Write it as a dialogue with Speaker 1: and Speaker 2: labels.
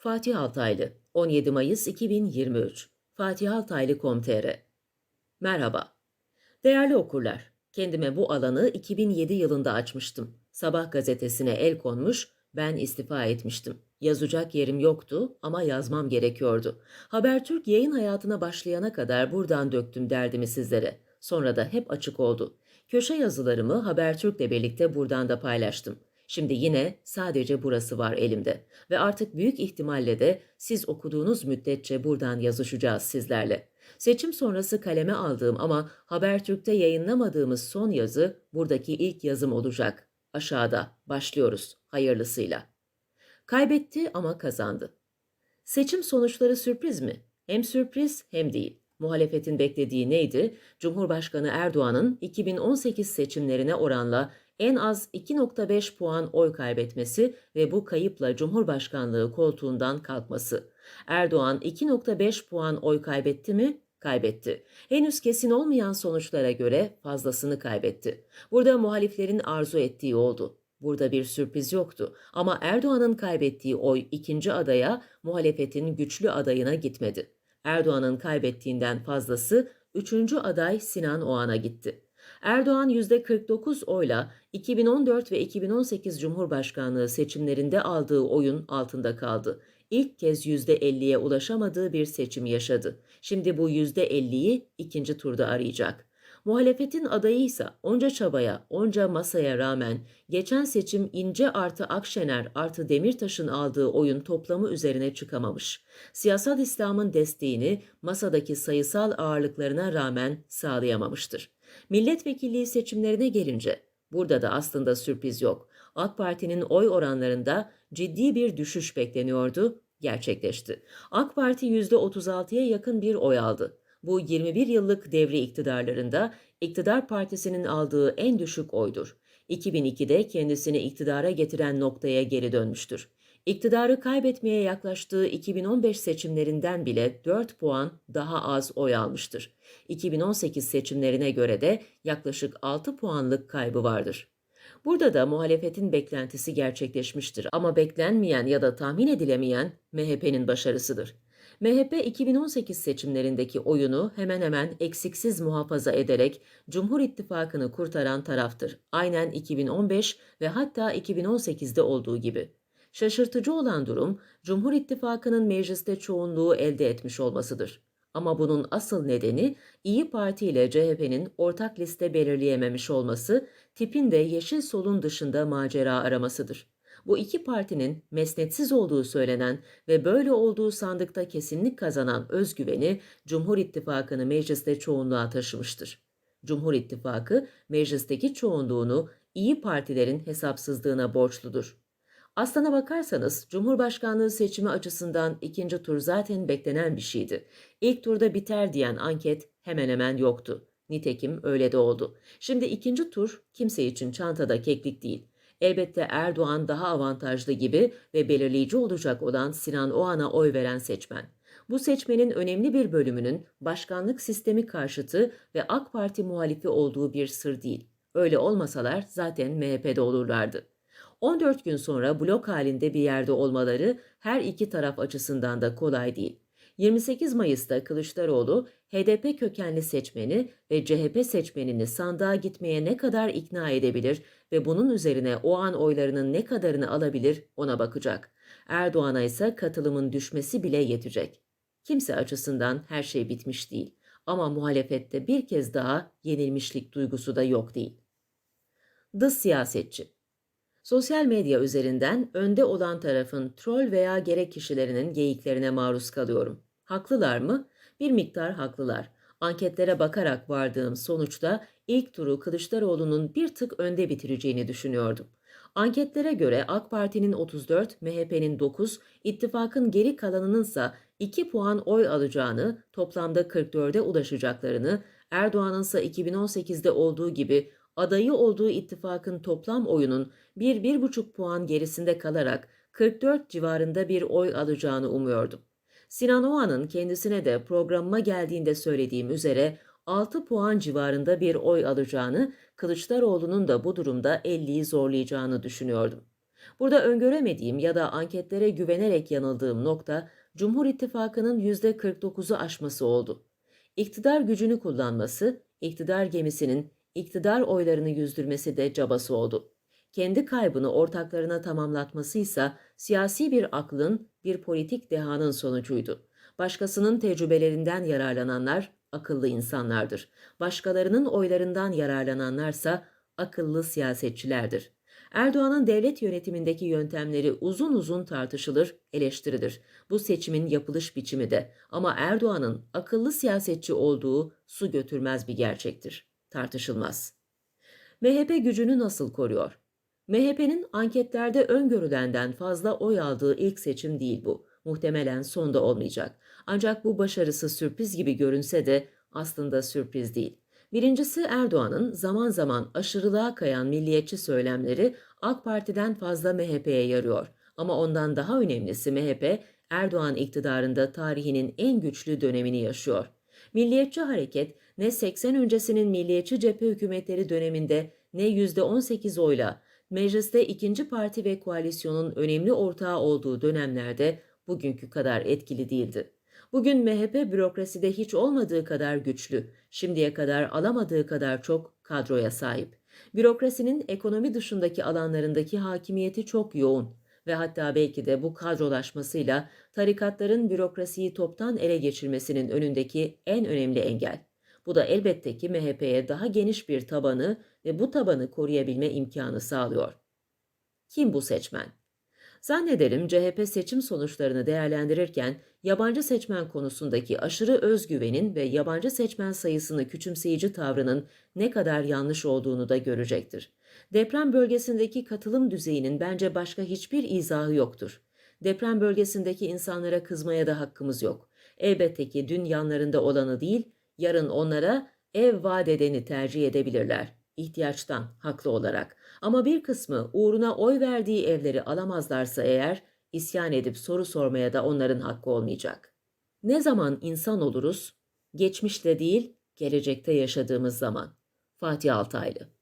Speaker 1: Fatih Altaylı 17 Mayıs 2023 Fatih Altaylı.com.tr Merhaba. Değerli okurlar, kendime bu alanı 2007 yılında açmıştım. Sabah gazetesine el konmuş, ben istifa etmiştim. Yazacak yerim yoktu ama yazmam gerekiyordu. Habertürk yayın hayatına başlayana kadar buradan döktüm derdimi sizlere. Sonra da hep açık oldu. Köşe yazılarımı Habertürk'le birlikte buradan da paylaştım. Şimdi yine sadece burası var elimde ve artık büyük ihtimalle de siz okuduğunuz müddetçe buradan yazışacağız sizlerle. Seçim sonrası kaleme aldığım ama Habertürk'te yayınlamadığımız son yazı buradaki ilk yazım olacak. Aşağıda başlıyoruz hayırlısıyla. Kaybetti ama kazandı. Seçim sonuçları sürpriz mi? Hem sürpriz hem değil. Muhalefetin beklediği neydi? Cumhurbaşkanı Erdoğan'ın 2018 seçimlerine oranla en az 2.5 puan oy kaybetmesi ve bu kayıpla Cumhurbaşkanlığı koltuğundan kalkması. Erdoğan 2.5 puan oy kaybetti mi? Kaybetti. Henüz kesin olmayan sonuçlara göre fazlasını kaybetti. Burada muhaliflerin arzu ettiği oldu. Burada bir sürpriz yoktu ama Erdoğan'ın kaybettiği oy ikinci adaya, muhalefetin güçlü adayına gitmedi. Erdoğan'ın kaybettiğinden fazlası üçüncü aday Sinan Oğan'a gitti. Erdoğan %49 oyla 2014 ve 2018 Cumhurbaşkanlığı seçimlerinde aldığı oyun altında kaldı. İlk kez %50'ye ulaşamadığı bir seçim yaşadı. Şimdi bu %50'yi ikinci turda arayacak. Muhalefetin adayı ise onca çabaya, onca masaya rağmen geçen seçim İnce artı Akşener artı Demirtaş'ın aldığı oyun toplamı üzerine çıkamamış. Siyasal İslam'ın desteğini masadaki sayısal ağırlıklarına rağmen sağlayamamıştır. Milletvekilliği seçimlerine gelince burada da aslında sürpriz yok. AK Parti'nin oy oranlarında ciddi bir düşüş bekleniyordu, gerçekleşti. AK Parti %36'ya yakın bir oy aldı. Bu 21 yıllık devre iktidarlarında iktidar partisinin aldığı en düşük oydur. 2002'de kendisini iktidara getiren noktaya geri dönmüştür. İktidarı kaybetmeye yaklaştığı 2015 seçimlerinden bile 4 puan daha az oy almıştır. 2018 seçimlerine göre de yaklaşık 6 puanlık kaybı vardır. Burada da muhalefetin beklentisi gerçekleşmiştir ama beklenmeyen ya da tahmin edilemeyen MHP'nin başarısıdır. MHP 2018 seçimlerindeki oyunu hemen hemen eksiksiz muhafaza ederek Cumhur İttifakı'nı kurtaran taraftır. Aynen 2015 ve hatta 2018'de olduğu gibi. Şaşırtıcı olan durum Cumhur İttifakı'nın mecliste çoğunluğu elde etmiş olmasıdır. Ama bunun asıl nedeni İyi Parti ile CHP'nin ortak liste belirleyememiş olması, tipin de Yeşil Sol'un dışında macera aramasıdır. Bu iki partinin mesnetsiz olduğu söylenen ve böyle olduğu sandıkta kesinlik kazanan özgüveni Cumhur İttifakı'nı mecliste çoğunluğa taşımıştır. Cumhur İttifakı meclisteki çoğunluğunu iyi partilerin hesapsızlığına borçludur. Aslına bakarsanız Cumhurbaşkanlığı seçimi açısından ikinci tur zaten beklenen bir şeydi. İlk turda biter diyen anket hemen hemen yoktu. Nitekim öyle de oldu. Şimdi ikinci tur kimse için çantada keklik değil. Elbette Erdoğan daha avantajlı gibi ve belirleyici olacak olan Sinan Oğan'a oy veren seçmen. Bu seçmenin önemli bir bölümünün başkanlık sistemi karşıtı ve AK Parti muhalifi olduğu bir sır değil. Öyle olmasalar zaten MHP'de olurlardı. 14 gün sonra blok halinde bir yerde olmaları her iki taraf açısından da kolay değil. 28 Mayıs'ta Kılıçdaroğlu HDP kökenli seçmeni ve CHP seçmenini sandığa gitmeye ne kadar ikna edebilir ve bunun üzerine o an oylarının ne kadarını alabilir ona bakacak. Erdoğan'a ise katılımın düşmesi bile yetecek. Kimse açısından her şey bitmiş değil ama muhalefette bir kez daha yenilmişlik duygusu da yok değil. Dış siyasetçi Sosyal medya üzerinden önde olan tarafın troll veya gerek kişilerinin geyiklerine maruz kalıyorum. Haklılar mı? Bir miktar haklılar. Anketlere bakarak vardığım sonuçta ilk turu Kılıçdaroğlu'nun bir tık önde bitireceğini düşünüyordum. Anketlere göre AK Parti'nin 34, MHP'nin 9, ittifakın geri kalanının ise 2 puan oy alacağını, toplamda 44'e ulaşacaklarını, Erdoğan'ın ise 2018'de olduğu gibi adayı olduğu ittifakın toplam oyunun 1-1,5 puan gerisinde kalarak 44 civarında bir oy alacağını umuyordum. Sinan Oğan'ın kendisine de programıma geldiğinde söylediğim üzere 6 puan civarında bir oy alacağını, Kılıçdaroğlu'nun da bu durumda 50'yi zorlayacağını düşünüyordum. Burada öngöremediğim ya da anketlere güvenerek yanıldığım nokta Cumhur İttifakı'nın %49'u aşması oldu. İktidar gücünü kullanması, iktidar gemisinin iktidar oylarını yüzdürmesi de cabası oldu. Kendi kaybını ortaklarına tamamlatması ise siyasi bir aklın, bir politik dehanın sonucuydu. Başkasının tecrübelerinden yararlananlar akıllı insanlardır. Başkalarının oylarından yararlananlarsa akıllı siyasetçilerdir. Erdoğan'ın devlet yönetimindeki yöntemleri uzun uzun tartışılır, eleştirilir. Bu seçimin yapılış biçimi de ama Erdoğan'ın akıllı siyasetçi olduğu su götürmez bir gerçektir. Tartışılmaz. MHP gücünü nasıl koruyor? MHP'nin anketlerde öngörülenden fazla oy aldığı ilk seçim değil bu. Muhtemelen sonda olmayacak. Ancak bu başarısı sürpriz gibi görünse de aslında sürpriz değil. Birincisi Erdoğan'ın zaman zaman aşırılığa kayan milliyetçi söylemleri AK Parti'den fazla MHP'ye yarıyor. Ama ondan daha önemlisi MHP, Erdoğan iktidarında tarihinin en güçlü dönemini yaşıyor. Milliyetçi hareket ne 80 öncesinin milliyetçi cephe hükümetleri döneminde ne %18 oyla mecliste ikinci parti ve koalisyonun önemli ortağı olduğu dönemlerde bugünkü kadar etkili değildi. Bugün MHP bürokraside hiç olmadığı kadar güçlü, şimdiye kadar alamadığı kadar çok kadroya sahip. Bürokrasinin ekonomi dışındaki alanlarındaki hakimiyeti çok yoğun ve hatta belki de bu kadrolaşmasıyla tarikatların bürokrasiyi toptan ele geçirmesinin önündeki en önemli engel. Bu da elbette ki MHP'ye daha geniş bir tabanı ve bu tabanı koruyabilme imkanı sağlıyor. Kim bu seçmen? Zannederim CHP seçim sonuçlarını değerlendirirken yabancı seçmen konusundaki aşırı özgüvenin ve yabancı seçmen sayısını küçümseyici tavrının ne kadar yanlış olduğunu da görecektir. Deprem bölgesindeki katılım düzeyinin bence başka hiçbir izahı yoktur. Deprem bölgesindeki insanlara kızmaya da hakkımız yok. Elbette ki dün yanlarında olanı değil, yarın onlara ev vaat edeni tercih edebilirler. İhtiyaçtan, haklı olarak. Ama bir kısmı uğruna oy verdiği evleri alamazlarsa eğer, isyan edip soru sormaya da onların hakkı olmayacak. Ne zaman insan oluruz? Geçmişte değil, gelecekte yaşadığımız zaman. Fatih Altaylı